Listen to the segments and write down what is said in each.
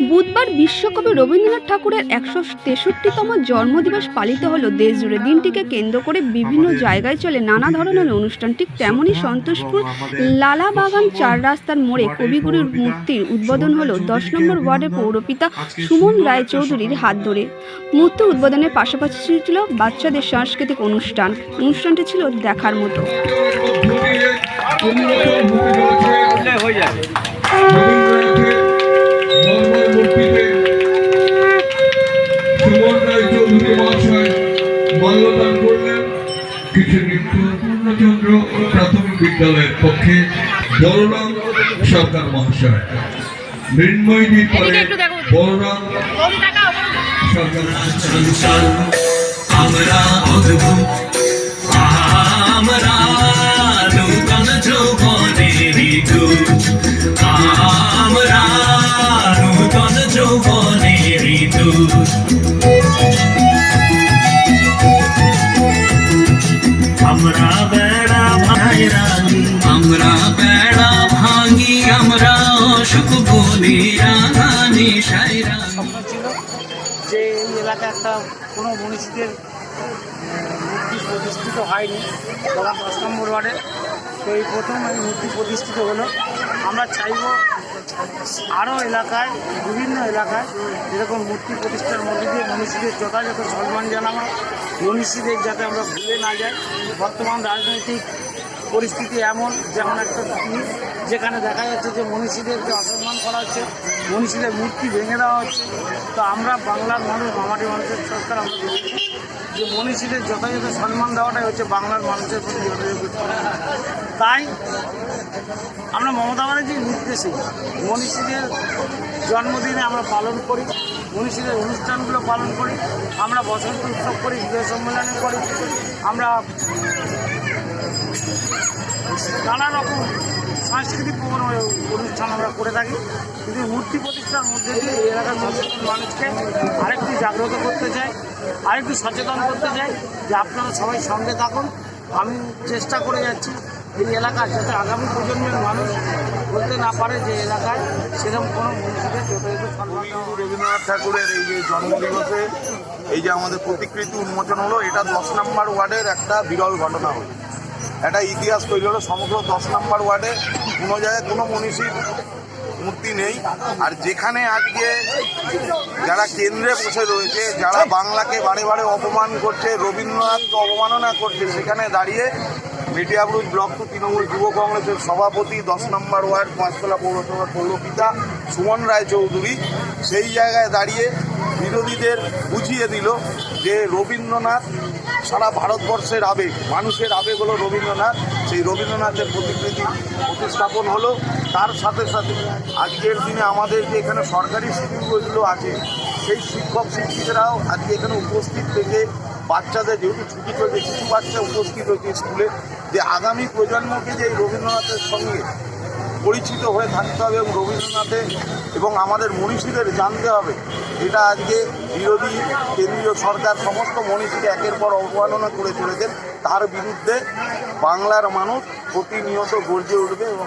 বুধবার বিশ্বকবি রবীন্দ্রনাথ ঠাকুরের একশো তেষট্টিতম জন্মদিবস পালিত হলো দেশজুড়ে দিনটিকে কেন্দ্র করে বিভিন্ন জায়গায় চলে নানা ধরনের অনুষ্ঠান ঠিক তেমনই সন্তোষপুর লালাবাগান চার রাস্তার মোড়ে কবিগুরুর মূর্তির উদ্বোধন হলো দশ নম্বর ওয়ার্ডের পৌরপিতা সুমন রায় চৌধুরীর হাত ধরে মূর্তি উদ্বোধনের পাশাপাশি ছিল বাচ্চাদের সাংস্কৃতিক অনুষ্ঠান অনুষ্ঠানটি ছিল দেখার মতো হয়ে মাল্যদান করলেন। কিছু মৃত্যু পূর্ণচন্দ্র প্রাথমিক বিদ্যালয়ের পক্ষে বলরাম সরকার মহাশয়। মৃন্ময়ীর পরে বলরাম সরকার আমরা অদ্ভুত। আমরা বেড়া ভাঙি আমরা স্বপ্ন ছিল যে এই এলাকায় একটা কোনো মনীষীদের মূর্তি প্রতিষ্ঠিত হয়নি। তখন দশ নম্বর ওয়ার্ডে তো এই প্রথম এই মূর্তি প্রতিষ্ঠিত হলো। আমরা চাইব আরও এলাকায়, বিভিন্ন এলাকায় এরকম মূর্তি প্রতিষ্ঠার মধ্যে দিয়ে মনীষীদের যথাযথ সম্মান জানানো মনীষীদের যাতে আমরা ভুলে না যাই। বর্তমান রাজনৈতিক পরিস্থিতি এমন, যেমন একটা যেখানে দেখা যাচ্ছে যে মনীষীদেরকে অসম্মান করা হচ্ছে, মনীষীদের মূর্তি ভেঙে দেওয়া হচ্ছে। তো আমরা বাংলার মানুষ, মামাটি মানুষের সরকার, আমরা যে মনীষীদের যথাযথ সম্মান দেওয়াটাই হচ্ছে বাংলার মানুষের প্রতি তাই আমরা মমতা ব্যানার্জির নির্দেশে মনীষীদের জন্মদিনে আমরা পালন করি, মনীষীদের অনুষ্ঠানগুলো পালন করি, আমরা বসন্ত উৎসব করি বিজয় সম্মেলন করি, আমরা নানা রকম সাংস্কৃতিক অনুষ্ঠান আমরা করে থাকি। কিন্তু মূর্তি প্রতিষ্ঠার মধ্যে দিয়ে এই এলাকার মানুষকে আরেকটু জাগ্রত করতে চাই, আরেকটু সচেতন করতে চাই, যে আপনারা সবাই সঙ্গে থাকুন। আমি চেষ্টা করে যাচ্ছি এই এলাকায় যাতে আগামী প্রজন্মের মানুষ বলতে না পারে যে এলাকায় সেরকম কোনো সম্মান রবীন্দ্রনাথ ঠাকুরের এই যে জন্মদিবসে এই যে আমাদের প্রতিকৃতি উন্মোচন হলো, এটা দশ নম্বর ওয়ার্ডের একটা বিরল ঘটনা হলো। একটা ইতিহাস তৈরি হলো, সমগ্র দশ নম্বর ওয়ার্ডে কোনো জায়গায় কোনো মনীষীর মূর্তি নেই। আর যেখানে আজকে যারা কেন্দ্রে বসে রয়েছে, যারা বাংলাকে বারে বারে অপমান করছে, রবীন্দ্রনাথকে অবমাননা করছে, সেখানে দাঁড়িয়ে মেটিয়াবুরুজ ব্লক টু তৃণমূল যুব কংগ্রেসের সভাপতি, দশ নম্বর ওয়ার্ড, পাঁচতলা পৌরসভার পৌরপিতা সুমন রায় চৌধুরী সেই জায়গায় দাঁড়িয়ে বিরোধীদের বুঝিয়ে দিল যে রবীন্দ্রনাথ সারা ভারতবর্ষের আবেগ, মানুষের আবেগ হলো রবীন্দ্রনাথ। সেই রবীন্দ্রনাথের প্রতিকৃতি প্রতিস্থাপন হলো। তার সাথে সাথে আজকের দিনে আমাদের যে এখানে সরকারি স্কুলগুলো আছে, সেই শিক্ষক শিক্ষিকারাও আজকে এখানে উপস্থিত থেকে বাচ্চাদের যেহেতু ছুটি চলছে কিছু বাচ্চা উপস্থিত হয়েছে স্কুলে, যে আগামী প্রজন্মকে যে রবীন্দ্রনাথের সঙ্গে পরিচিত হয়ে থাকতে হবে এবং রবীন্দ্রনাথে এবং আমাদের মনীষীদের জানতে হবে। এটা আজকে বিরোধী কেন্দ্রীয় সরকার সমস্ত মনীষীকে একের পর অবমাননা করে চলেছেন। তার বিরুদ্ধে বাংলার মানুষ প্রতিনিয়ত গর্জে উঠবে এবং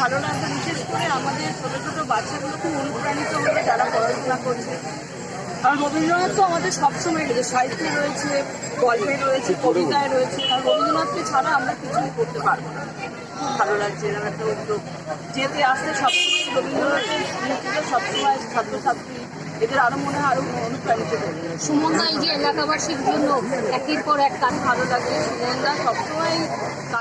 ভালো বিশেষ করে আমাদের ছোটো ছোটো বাচ্চাগুলো খুব অনুপ্রাণিত যারা পড়াশোনা করছে। কারণ রবীন্দ্রনাথ তো আমাদের সবসময় রয়েছে সাহিত্যে রয়েছে, গল্পে রয়েছে, কবিতায় রয়েছে কারণ রবীন্দ্রনাথকে ছাড়া আমরা কিছুই করতে পারব না। ভালো লাগছে, এরকম একটা উদ্যোগ। যেতে আসতে সবসময় রবীন্দ্রনাথের মূর্তিটা সবসময় ছাত্রছাত্রী, এদের আরও মনে হয় আরও অনুপ্রাণিত করবে সুমনদা এই যে এলাকাবাসীর জন্য একের পর এক কাজ ভালো লাগে সুমনদা সবসময়